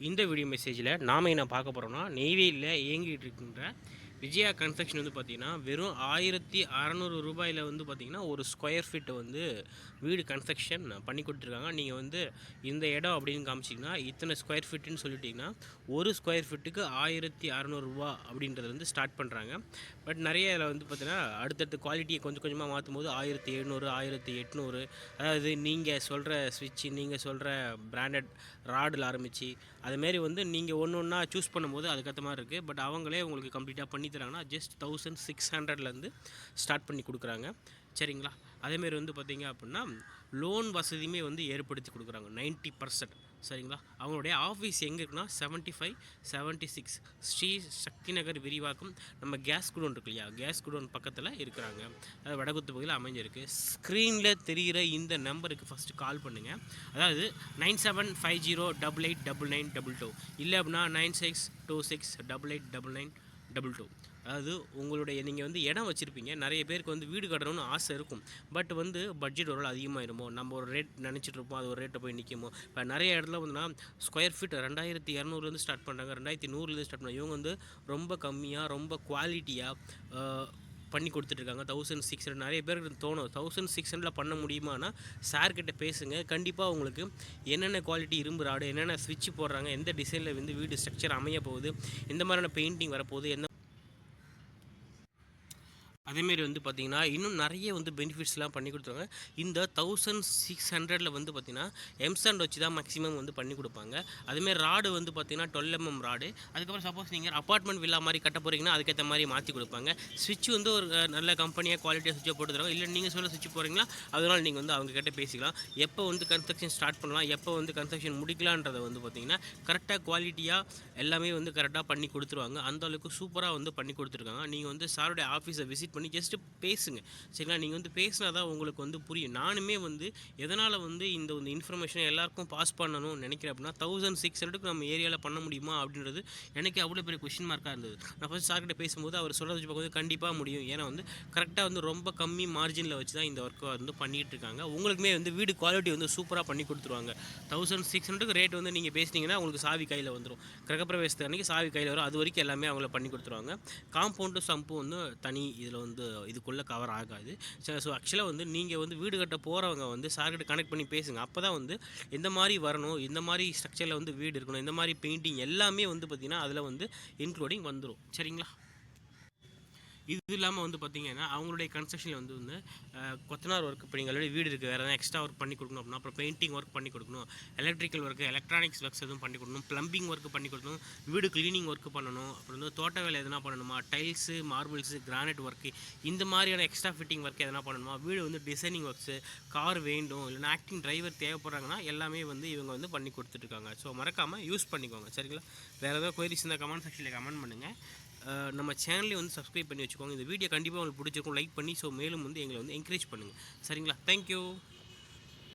இந்த வீடியோ மெசேஜில் நாம் என்ன பார்க்க போகிறோம்னா நெய்வேலியில் இயங்கிட்டு இருக்கின்ற விஜயா கன்ஸ்ட்ரக்ஷன் வந்து பார்த்திங்கன்னா வெறும் ஆயிரத்தி அறநூறு ரூபாயில் வந்து பார்த்திங்கன்னா ஒரு ஸ்கொயர் ஃபீட்டை வந்து வீடு கன்ஸ்ட்ரக்ஷன் பண்ணி கொடுத்துருக்காங்க. நீங்கள் வந்து இந்த இடம் அப்படின்னு காமிச்சிங்கன்னா இத்தனை ஸ்கொயர் ஃபீட்டுன்னு சொல்லிட்டிங்கன்னா ஒரு ஸ்கொயர் ஃபீட்டுக்கு ஆயிரத்தி அறநூறுரூவா அப்படின்றது வந்து ஸ்டார்ட் பண்ணுறாங்க பட் நிறைய இதில் வந்து பார்த்தீங்கன்னா அடுத்தடுத்த குவாலிட்டியை கொஞ்சம் கொஞ்சமாக மாற்றும் போது ஆயிரத்தி எழுநூறு ஆயிரத்தி எட்நூறு அதாவது நீங்கள் சொல்கிற ஸ்விட்ச்சு நீங்கள் சொல்கிற பிராண்டட் ராடில் ஆரம்பித்து அதுமாரி வந்து நீங்கள் ஒன்று ஒன்றா சூஸ் பண்ணும்போது அதுக்கேற்ற மாதிரி இருக்குது பட் அவங்களே உங்களுக்கு கம்ப்ளீட்டாக பண்ணி தராங்கன்னா ஜஸ்ட் தௌசண்ட் சிக்ஸ் ஹண்ட்ரட்லேருந்து ஸ்டார்ட் பண்ணி கொடுக்குறாங்க. சரிங்களா? அதேமாரி வந்து பார்த்தீங்க அப்படின்னா லோன் வசதியுமே வந்து ஏற்படுத்தி கொடுக்குறாங்க. 90% பர்சன்ட் சரிங்களா? அவங்களுடைய ஆஃபீஸ் எங்கே இருக்குன்னா seventy five seventy six Sri Sakthi Nagar விரிவாக்கம். நம்ம கேஸ் குடோன் இருக்கு இல்லையா? கேஸ் குடோன் பக்கத்தில் இருக்கிறாங்க. அது வடகுத்து பகுதியில் அமைஞ்சிருக்கு. ஸ்க்ரீனில் தெரிகிற இந்த நம்பருக்கு ஃபஸ்ட்டு கால் பண்ணுங்கள் அதாவது nine seven five zero double eight double nine double two இல்லை அப்படின்னா nine six two six double eight double nine double two அதாவது உங்களுடைய நீங்கள் வந்து இடம் வச்சுருப்பீங்க. நிறைய பேருக்கு வந்து வீடு கட்டணும்னு ஆசை இருக்கும். பட் வந்து பட்ஜெட் ஒரு அதிகமாகிருமோ நம்ம ஒரு ரேட் நினச்சிட்ருப்போம் அது ஒரு ரேட்டை போய் நிற்குமோ இப்போ நிறைய இடத்துல வந்துன்னா ஸ்கொயர் ஃபீட் ரெண்டாயிரத்தி இரநூறுலேருந்து ஸ்டார்ட் பண்ணுறாங்க ரெண்டாயிரத்தி நூறுலேருந்து ஸ்டார்ட் பண்ணுறாங்க இவங்க வந்து ரொம்ப கம்மியாக ரொம்ப குவாலிட்டியாக பண்ணி கொடுத்துட்ருக்காங்க. தௌசண்ட் சிக்ஸ் ஹண்ட்ரட் நிறைய பேருக்கு தோணும். தௌசண்ட் சிக்ஸ் ஹண்ட்ரடில் பண்ண முடியுமானா சார்கிட்ட பேசுங்க. கண்டிப்பாக உங்களுக்கு என்னென்ன குவாலிட்டி இரும்பு ராடு என்னென்ன ஸ்விட்ச் போடுறாங்க எந்த டிசைனில் வந்து வீடு ஸ்ட்ரக்சர் அமைய போகுது எந்த மாதிரியான பெயிண்டிங் வரப்போகுது எந்த அதேமாரி வந்து பார்த்திங்கன்னா இன்னும் நிறைய வந்து பெனிஃபிட்ஸ்லாம் பண்ணி கொடுத்துருவாங்க இந்த தௌசண்ட் சிக்ஸ் ஹண்ட்ரடில் வந்து பார்த்திங்கன்னா எம்சாண்ட் வச்சு தான் மேக்ஸிமம் வந்து பண்ணி கொடுப்பாங்க. அதேமாரி ராடு வந்து பார்த்திங்கன்னா டுவெல் எம்எம் ராடு. அதுக்கப்புறம் சப்போஸ் நீங்கள் அப்பார்ட்மெண்ட் வில்லா மாதிரி கட்ட போகிறீங்கன்னா அதுக்கேற்ற மாதிரி மாற்றி கொடுப்பாங்க. ஸ்விட்ச் வந்து ஒரு நல்ல கம்பெனியாக குவாலிட்டியாக சுவிட்சை போட்டு தருவாங்க. இல்லை நீங்கள் சொல்ல சுவிட்ச் போகிறீங்களா அதனால் நீங்கள் வந்து அவங்கக்கிட்ட பேசிக்கலாம். எப்போ வந்து கன்ஸ்ட்ரக்ஷன் ஸ்டார்ட் பண்ணலாம் எப்போ வந்து கன்ஸ்ட்ரக்ஷன் முடிக்கலான்றதை வந்து பார்த்திங்கன்னா கரெக்டாக குவாலிட்டியாக எல்லாமே வந்து கரெக்டாக பண்ணி கொடுத்துருவாங்க. அந்த அளவுக்கு சூப்பராக வந்து பண்ணி கொடுத்துருக்காங்க. நீங்கள் வந்து சாருடைய ஆஃபீஸை விசிட் பண்ணி ஜஸ்ட் பேசுங்க. சரிங்களா? நீங்கள் வந்து பேசினா தான் உங்களுக்கு வந்து புரியும். நானுமே வந்து எதனால் வந்து இந்த இந்த இன்ஃபர்மேஷனை எல்லாருக்கும் பாஸ் பண்ணணும்னு நினைக்கிறேன் அப்படின்னா தௌசண்ட் சிக்ஸ் ஹண்ட்ரடுக்கு நம்ம ஏரியாவில் பண்ண முடியுமா அப்படின்றது எனக்கு அவ்வளோ பெரிய கொஷின் மார்க்காக இருந்தது. நான் ஃபஸ்ட் சார்கிட்ட பேசும்போது அவர் சொல்கிறத வச்சு பார்க்கும்போது கண்டிப்பாக முடியும். ஏன்னா வந்து கரெக்டாக வந்து ரொம்ப கம்மி மார்ஜினில் வச்சு தான் இந்த ஒர்க்கை வந்து பண்ணிகிட்டு இருக்காங்க. உங்களுக்குமே வந்து வீடு குவாலிட்டி வந்து சூப்பராக பண்ணி கொடுத்துருவாங்க. தௌசண்ட் சிக்ஸ் ஹண்ட்ரடுக்கு ரேட் வந்து நீங்கள் பேசினீங்கன்னா உங்களுக்கு சாவி கையில் வந்துடும் கிரகப்பிரவேசத்து அன்றைக்கி சாவி கையில் வரும். அது வரைக்கும் எல்லாமே அவங்கள பண்ணி கொடுத்துருவாங்க. காம்பவுண்டும் சம்பும் வந்து தனி இதில் வந்து வந்து இதுக்குள்ளே கவர் ஆகாது. ஸோ ஆக்சுவலாக வந்து நீங்கள் வந்து வீடு கட்ட போகிறவங்க வந்து சார்கிட்ட கனெக்ட் பண்ணி பேசுங்க. அப்போ தான் வந்து எந்த மாதிரி வரணும் இந்த மாதிரி ஸ்ட்ரக்சரில் வந்து வீடு இருக்கணும் இந்த மாதிரி பெயிண்டிங் எல்லாமே வந்து பார்த்திங்கன்னா அதில் வந்து இன்க்ளூடிங் வந்துடும் சரிங்களா? இது இல்லாமல் வந்து பார்த்தீங்கன்னா அவங்களுடைய கன்ஸ்ட்ரக்ஷனில் வந்து வந்து கொத்தனார் ஒர்க் இப்போ நீங்கள் ஆல்ரெடி வீடு இருக்குது வேறு எதாவது எக்ஸ்ட்ரா ஒர்க் பண்ணி கொடுக்கணும் அப்படின்னா அப்புறம் பெயிண்டிங் ஒர்க் பண்ணி கொடுக்கணும். எலக்ட்ரிக்கல் ஒர்க்கு எலக்ட்ரானிக்ஸ் ஒர்க்ஸ் எதுவும் பண்ணி கொடுக்கணும். ப்ளம்பிங் ஒர்க் பண்ணி கொடுக்கணும். வீடு க்ளீனிங் ஒர்க் பண்ணணும். அப்புறம் வந்து தோட்ட வேலை எதனா பண்ணணுமா? டைல்ஸு மார்பிள்ஸு கிரானைட் ஒர்க்கு இந்த மாதிரியான எக்ஸ்ட்ரா ஃபிட்டிங் ஒர்க் எதனா பண்ணணுமா? வீடு வந்து டிசைனிங் ஒர்க்ஸு கார் வேண்டும். இல்லைன்னா ஆக்டிங் டிரைவர் தேவைப்படுறாங்கன்னா எல்லாமே வந்து இவங்க வந்து பண்ணி கொடுத்துட்ருக்காங்க ஸோ மறக்காமல் யூஸ் பண்ணிக்கோங்க. சரிங்களா? வேறு ஏதாவது கொயரிஸ் இந்த கமெண்ட் செக்ஷனில் கமெண்ட் பண்ணுங்கள் நம்ம சேனலை வந்து சப்ஸ்கிரைப் பண்ணி வச்சுக்கோங்க. இந்த வீடியோ கண்டிப்பாக உங்களுக்கு பிடிச்சிருக்கும். லைக் பண்ணி ஸோ மேலும் வந்து எங்களை வந்து என்கரேஜ் பண்ணுங்கள் சரிங்களா? தேங்க்யூ